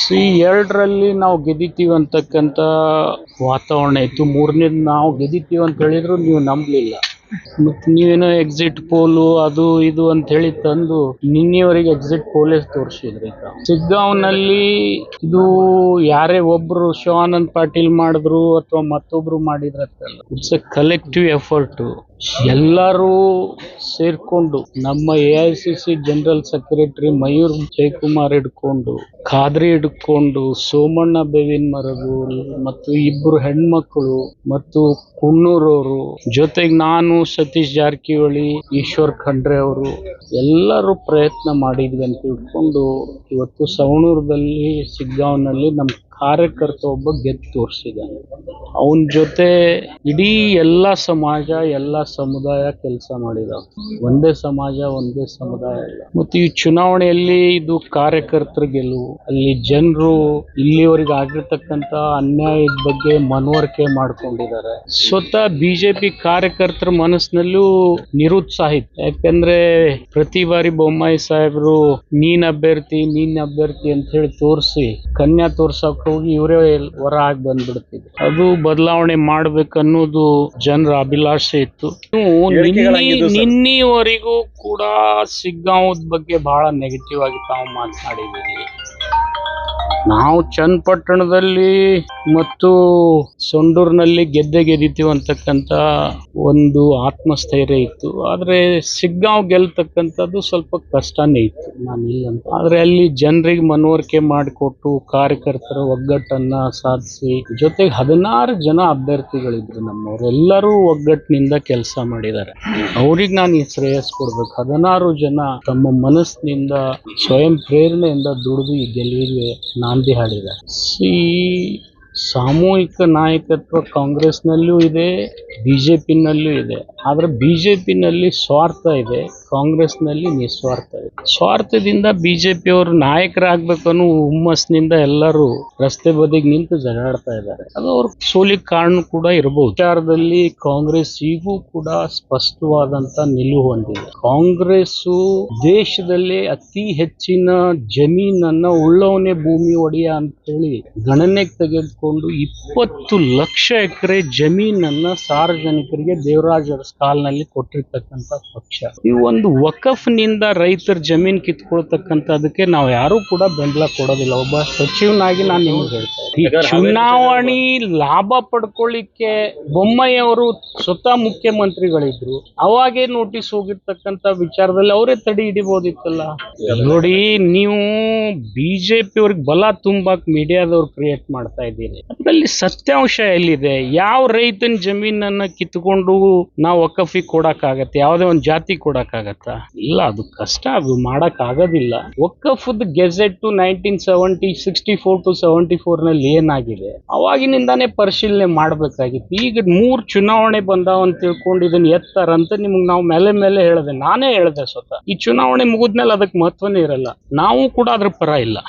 C ಎರಡರಲ್ಲಿ ನಾವು ಗೆದ್ದಿತೀವಿ ಅಂತಕ್ಕಂಥ ವಾತಾವರಣ ಇತ್ತು. ಮೂರನೇದು ನಾವು ಗೆದ್ದಿದ್ದೀವಿ ಅಂತ ಹೇಳಿದ್ರು ನೀವು ನಂಬಲಿಲ್ಲ. ಮತ್ತು ನೀವೇನೋ ಎಕ್ಸಿಟ್ ಪೋಲು ಅದು ಇದು ಅಂತ ಹೇಳಿ ತಂದು ನಿನ್ನೆವರೆಗೆ ಎಕ್ಸಿಟ್ ಪೋಲೇ ತೋರಿಸಿದ್ರಿ ಸಿಗ್ಗಾಂವ್ನಲ್ಲಿ ಇದು ಯಾರೇ ಒಬ್ರು ಶಿವಾನಂದ್ ಪಾಟೀಲ್ ಮಾಡಿದ್ರು ಅಥವಾ ಮತ್ತೊಬ್ರು ಮಾಡಿದ್ರತ್ತಲ್ಲ ಇಟ್ಸ್ ಎ ಕಲೆಕ್ಟಿವ್ ಎಫರ್ಟ್ ಎಲ್ಲರೂ ಸೇರ್ಕೊಂಡು ನಮ್ಮ A I C C general secretary Mayur Jayakumar ಹಿಡ್ಕೊಂಡು, ಖಾದ್ರಿ ಹಿಡ್ಕೊಂಡು, ಸೋಮಣ್ಣ ಬೇವಿನ ಮರಗೂರು ಮತ್ತು ಇಬ್ಬರು ಹೆಣ್ಮಕ್ಳು, ಮತ್ತು ಕುನ್ನೂರವರು ಜೊತೆಗೆ ನಾನು ಸತೀಶ್ ಜಾರಕಿಹೊಳಿ ಈಶ್ವರ್ ಖಂಡ್ರೆ ಅವರು ಎಲ್ಲರೂ ಪ್ರಯತ್ನ ಮಾಡಿದ್ವಿ ಅಂತ ತಿಳ್ಕೊಂಡು ಇವತ್ತು ಸವಣೂರದಲ್ಲಿ ಸಿಗ್ಗಾಂವ್ನಲ್ಲಿ ನಮ್ಮ ಕಾರ್ಯಕರ್ತ ಒಬ್ಬ ಗೆದ್ದು ತೋರಿಸಿದ್ದಾನೆ. ಅವನ ಜೊತೆ ಇಡೀ ಎಲ್ಲ ಸಮಾಜ, ಎಲ್ಲ ಸಮುದಾಯ ಕೆಲಸ ಮಾಡಿದಾವೆ. ಒಂದೇ ಸಮಾಜ, ಒಂದೇ ಸಮುದಾಯ ಅಲ್ಲ. ಮತ್ತು ಈ ಚುನಾವಣೆಯಲ್ಲಿ ಇದು ಕಾರ್ಯಕರ್ತರ ಗೆಲುವು. ಅಲ್ಲಿ ಜನರು ಇಲ್ಲಿವರೆಗೆ ಆಗಿರ್ತಕ್ಕಂಥ ಅನ್ಯಾಯದ ಬಗ್ಗೆ ಮನವರಿಕೆ ಮಾಡ್ಕೊಂಡಿದ್ದಾರೆ. ಸ್ವತಃ ಬಿಜೆಪಿ ಕಾರ್ಯಕರ್ತರ ಮನಸ್ಸಿನಲ್ಲೂ ನಿರುತ್ಸಾಹ ಇತ್ತು ಯಾಕಂದ್ರೆ ಪ್ರತಿ ಬಾರಿ ಬೊಮ್ಮಾಯಿ ಸಾಹೇಬರು, ನೀನ್ ಅಭ್ಯರ್ಥಿ ನೀನ್ ಅಭ್ಯರ್ಥಿ ಅಂತ ಹೇಳಿ ತೋರಿಸಿ, ಕನ್ಯಾ ತೋರ್ಸಕ್ ಹೋಗಿ ಇವರೇ ಹೊರ ಆಗಿ ಬಂದ್ಬಿಡ್ತಿದ್ರು ಅದು ಬದಲಾವಣೆ ಮಾಡ್ಬೇಕನ್ನೋದು ಜನರ ಅಭಿಲಾಷೆ ಇತ್ತು. ನಿನ್ನೆವರೆಗೂ ಕೂಡ ಸಿಗ್ಗಾಂವದ ಬಗ್ಗೆ ಬಹಳ ನೆಗೆಟಿವ್ ಆಗಿ ತಾವು ಮಾತನಾಡಿದ್ದೀರಿ. ನಾವು ಚನ್ನಪಟ್ಟಣದಲ್ಲಿ ಮತ್ತು ಸೊಂಡೂರಿನಲ್ಲಿ ಗೆದ್ದೆ ಗೆದ್ದಿತೀವಿ ಅಂತಕ್ಕಂತ ಒಂದು ಆತ್ಮಸ್ಥೈರ್ಯ ಇತ್ತು. ಆದರೆ ಸಿಗ್ಗಾಂವ್ ಗೆಲ್ತಕ್ಕಂಥದ್ದು ಸ್ವಲ್ಪ ಕಷ್ಟನೇ ಇತ್ತು. ನಾನು ಇಲ್ಲ ಅಂತ. ಆದರೆ ಅಲ್ಲಿ ಜನರಿಗೆ ಮನವರಿಕೆ ಮಾಡಿಕೊಟ್ಟು ಕಾರ್ಯಕರ್ತರ ಒಗ್ಗಟ್ಟನ್ನ ಸಾಧಿಸಿ, ಜೊತೆಗೆ ಹದಿನಾರು ಜನ ಅಭ್ಯರ್ಥಿಗಳಿದ್ರು ನಮ್ಮವರೆಲ್ಲರೂ ಒಗ್ಗಟ್ಟಿನಿಂದ ಕೆಲಸ ಮಾಡಿದ್ದಾರೆ. ಅವ್ರಿಗೆ ನಾನು ಈ ಶ್ರೇಯಸ್ ಕೊಡ್ಬೇಕು. ಹದಿನಾರು ಜನ ತಮ್ಮ ಮನಸ್ಸಿನಿಂದ, ಸ್ವಯಂ ಪ್ರೇರಣೆಯಿಂದ ದುಡಿದು ಈ ಗೆಲುವಿಗೆ ನಾಂದಿ ಹಾಡಿದ ಸಿ ಸಾಮೂಹಿಕ ನಾಯಕತ್ವ ಕಾಂಗ್ರೆಸ್ನಲ್ಲೂ ಇದೆ ಬಿಜೆಪಿನಲ್ಲೂ ಇದೆ. ಆದ್ರೆ ಬಿಜೆಪಿನಲ್ಲಿ ಸ್ವಾರ್ಥ ಇದೆ. ಕಾಂಗ್ರೆಸ್ನಲ್ಲಿ ನಿಸ್ವಾರ್ಥ ಇದೆ ಸ್ವಾರ್ಥದಿಂದ ಬಿಜೆಪಿಯವರು ನಾಯಕರಾಗಬೇಕು ಅನ್ನೋ ಹುಮ್ಮಸ್ನಿಂದ ಎಲ್ಲರೂ ರಸ್ತೆ ಬದಿಗೆ ನಿಂತು ಜಗಾಡ್ತಾ ಇದ್ದಾರೆ. ಅದು ಅವ್ರ ಸೋಲಿಗೆ ಕಾರಣ ಕೂಡ ಇರಬಹುದು ವಿಚಾರದಲ್ಲಿ ಕಾಂಗ್ರೆಸ್ ಈಗೂ ಕೂಡ ಸ್ಪಷ್ಟವಾದಂತ ನಿಲುವು ಹೊಂದಿದೆ. ಕಾಂಗ್ರೆಸ್ಸು ದೇಶದಲ್ಲಿ ಅತಿ ಹೆಚ್ಚಿನ ಜಮೀನನ್ನ ಉಳ್ಳವನೇ ಭೂಮಿ ಒಡೆಯ ಅಂತ ಹೇಳಿ ಗಣನೆಗೆ ತೆಗೆದುಕೊಂಡು ಇಪ್ಪತ್ತು ಲಕ್ಷ ಎಕರೆ ಜಮೀನನ್ನ ಸಾರ್ವಜನಿಕರಿಗೆ ದೇವರಾಜ ಅರಸ್ ಕಾಲ್ನಲ್ಲಿ ಕೊಟ್ಟಿರ್ತಕ್ಕಂಥ ಪಕ್ಷ. ಈ ಒಂದು ವಕಫ್ನಿಂದ ರೈತರ ಜಮೀನು ಕಿತ್ಕೊಳ್ತಕ್ಕಂಥದಕ್ಕೆ ನಾವು ಯಾರು ಕೂಡ ಬೆಂಬಲ ಕೊಡೋದಿಲ್ಲ ಒಬ್ಬ ಸಚಿವನಾಗಿ ನಾನು ನಿಮಗೆ ಹೇಳ್ತಾ ಇದ್ದೀನಿ. ಈ ಚುನಾವಣೆ ಲಾಭ ಪಡ್ಕೊಳ್ಳಿಕ್ಕೆ ಬೊಮ್ಮಯ್ಯವರು ಅವರು ಸ್ವತಃ ಮುಖ್ಯಮಂತ್ರಿಗಳಿದ್ರು. ಅವಾಗೇ ನೋಟಿಸ್ ಹೋಗಿರ್ತಕ್ಕಂತ ವಿಚಾರದಲ್ಲಿ ಅವರೇ ತಡೆ ಹಿಡಿಬೋದಿತ್ತಲ್ಲ? ನೋಡಿ ನೀವು ಬಿಜೆಪಿ ಅವ್ರಿಗೆ ಬಲ ತುಂಬಾಕ್ ಮೀಡಿಯಾದವ್ರು ಕ್ರಿಯೇಟ್ ಮಾಡ್ತಾ ಇದ್ದೀರಿ. ಅದ್ರಲ್ಲಿ ಸತ್ಯಾಂಶ ಎಲ್ಲಿದೆ? ಯಾವ ರೈತನ ಜಮೀನನ್ನ ಕಿತ್ಕೊಂಡು ನಾವು ವಕಫಿಗೆ ಕೊಡಕ್ಕಾಗತ್ತೆ? ಯಾವುದೇ ಒಂದು ಜಾತಿ ಕೊಡಕ್ಕಾಗತ್ತಾ? ಇಲ್ಲ ಅದು ಕಷ್ಟ ಅದು ಮಾಡಕ್ ಆಗೋದಿಲ್ಲ ವಕಫದ್ gazette nineteen seventy sixty four to seventy ಫೋರ್ನಲ್ಲಿ ಏನಾಗಿದೆ ಅವಾಗಿನಿಂದಾನೇ ಪರಿಶೀಲನೆ ಮಾಡ್ಬೇಕಾಗಿತ್ತು. ಈಗ ಮೂರ್ ಚುನಾವಣೆ ಬಂದಾವ ಅಂತ ತಿಳ್ಕೊಂಡು ಇದನ್ನ ಎತ್ತಾರಂತ ನಿಮ್ಗೆ ನಾವು ಮೇಲೆ ಮೇಲೆ ಹೇಳಿದೆ, ನಾನೇ ಹೇಳಿದೆ ಸ್ವತಃ. ಈ ಚುನಾವಣೆ ಮುಗಿದ್ಮೇಲೆ ಅದಕ್ಕೆ ಮಹತ್ವನೇ ಇರಲ್ಲ. ನಾವು ಕೂಡ ಅದ್ರ ಪರ ಇಲ್ಲ.